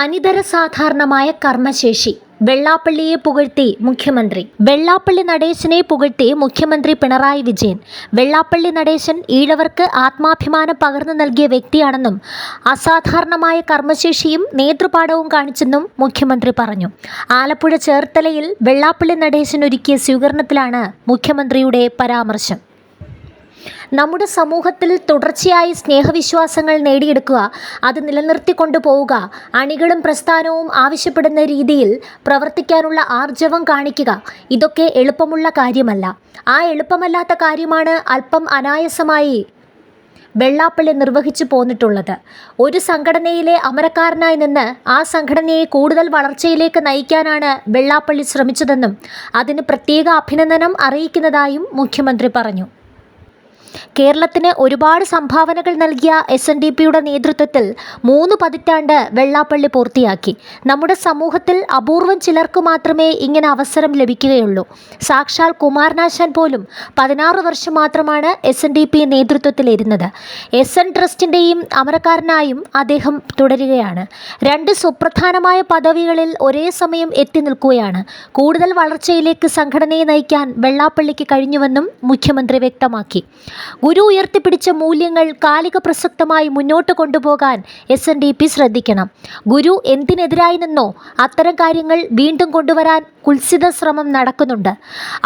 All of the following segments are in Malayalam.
അനിതര സാധാരണമായ കർമ്മശേഷി. വെള്ളാപ്പള്ളിയെ പുകഴ്ത്തി മുഖ്യമന്ത്രി. വെള്ളാപ്പള്ളി നടേശനെ പുകഴ്ത്തി മുഖ്യമന്ത്രി പിണറായി വിജയൻ. വെള്ളാപ്പള്ളി നടേശൻ ഈഴവർക്ക് ആത്മാഭിമാനം പകർന്നു നൽകിയ വ്യക്തിയാണെന്നും അസാധാരണമായ കർമ്മശേഷിയും നേതൃപാഠവും കാണിച്ചെന്നും മുഖ്യമന്ത്രി പറഞ്ഞു. ആലപ്പുഴ ചേർത്തലയിൽ വെള്ളാപ്പള്ളി നടേശൻ ഒരുക്കിയ സ്വീകരണത്തിലാണ് മുഖ്യമന്ത്രിയുടെ പരാമർശം. നമ്മുടെ സമൂഹത്തിൽ തുടർച്ചയായി സ്നേഹവിശ്വാസങ്ങൾ നേടിയെടുക്കുക അത് നിലനിർത്തിക്കൊണ്ടു പോവുക അണികളും പ്രസ്ഥാനവും ആവശ്യപ്പെടുന്ന രീതിയിൽ പ്രവർത്തിക്കാനുള്ള ആർജവം കാണിക്കുക ഇതൊക്കെ എളുപ്പമുള്ള കാര്യമല്ല. ആ എളുപ്പമല്ലാത്ത കാര്യമാണ് അല്പം അനായസമായി വെള്ളാപ്പള്ളി നിർവഹിച്ചു പോന്നിട്ടുള്ളത്. ഒരു സംഘടനയിലെ അമരക്കാരനായി നിന്ന് ആ സംഘടനയെ കൂടുതൽ വളർച്ചയിലേക്ക് നയിക്കാനാണ് വെള്ളാപ്പള്ളി ശ്രമിച്ചതെന്നും അതിന് പ്രത്യേക അഭിനന്ദനം അറിയിക്കുന്നതായും മുഖ്യമന്ത്രി പറഞ്ഞു. കേരളത്തിന് ഒരുപാട് സംഭാവനകൾ നൽകിയ എസ് എൻ ഡി പിയുടെ നേതൃത്വത്തിൽ മൂന്ന് പതിറ്റാണ്ട് വെള്ളാപ്പള്ളി പൂർത്തിയാക്കി. നമ്മുടെ സമൂഹത്തിൽ അപൂർവം ചിലർക്ക് മാത്രമേ ഇങ്ങനെ അവസരം ലഭിക്കുകയുള്ളൂ. സാക്ഷാൽ കുമാരനാശാൻ പോലും പതിനാറ് വർഷം മാത്രമാണ് എസ് എൻ ഡി പി നേതൃത്വത്തിലിരുന്നത്. എസ് എൻ ട്രസ്റ്റിന്റെയും അമരക്കാരനായും അദ്ദേഹം തുടരുകയാണ്. രണ്ട് സുപ്രധാനമായ പദവികളിൽ ഒരേ സമയം എത്തി നിൽക്കുകയാണ്. കൂടുതൽ വളർച്ചയിലേക്ക് സംഘടനയെ നയിക്കാൻ വെള്ളാപ്പള്ളിക്ക് കഴിഞ്ഞുവെന്നും മുഖ്യമന്ത്രി വ്യക്തമാക്കി. ഗുരു ഉയർത്തിപ്പിടിച്ച മൂല്യങ്ങൾ കാലിക പ്രസക്തമായി മുന്നോട്ട് കൊണ്ടുപോകാൻ എസ് എൻ ഡി പി ശ്രദ്ധിക്കണം. ഗുരു എന്തിനെതിരായി നിന്നോ അത്തരം കാര്യങ്ങൾ വീണ്ടും കൊണ്ടുവരാൻ കുൽസിത ശ്രമം നടക്കുന്നുണ്ട്.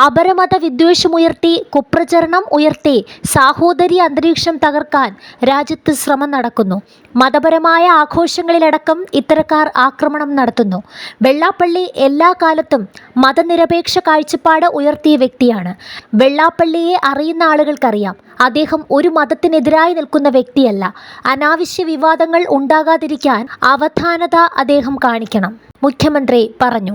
അപരമത വിദ്വേഷമുയർത്തി കുപ്രചരണം ഉയർത്തി സാഹോദര്യ അന്തരീക്ഷം തകർക്കാൻ രാജ്യത്ത് ശ്രമം നടക്കുന്നു. മതപരമായ ആഘോഷങ്ങളിലടക്കം ഇത്തരക്കാർ ആക്രമണം നടത്തുന്നു. വെള്ളാപ്പള്ളി എല്ലാ കാലത്തും മതനിരപേക്ഷ കാഴ്ചപ്പാട് ഉയർത്തിയ വ്യക്തിയാണ്. വെള്ളാപ്പള്ളിയെ അറിയുന്ന ആളുകൾക്കറിയാം. അദ്ദേഹം ഒരു മതത്തിനെതിരായി നിൽക്കുന്ന വ്യക്തിയല്ല. അനാവശ്യ വിവാദങ്ങൾ ഉണ്ടാകാതിരിക്കാൻ അവധാനത അദ്ദേഹം കാണിക്കണം. മുഖ്യമന്ത്രി പറഞ്ഞു.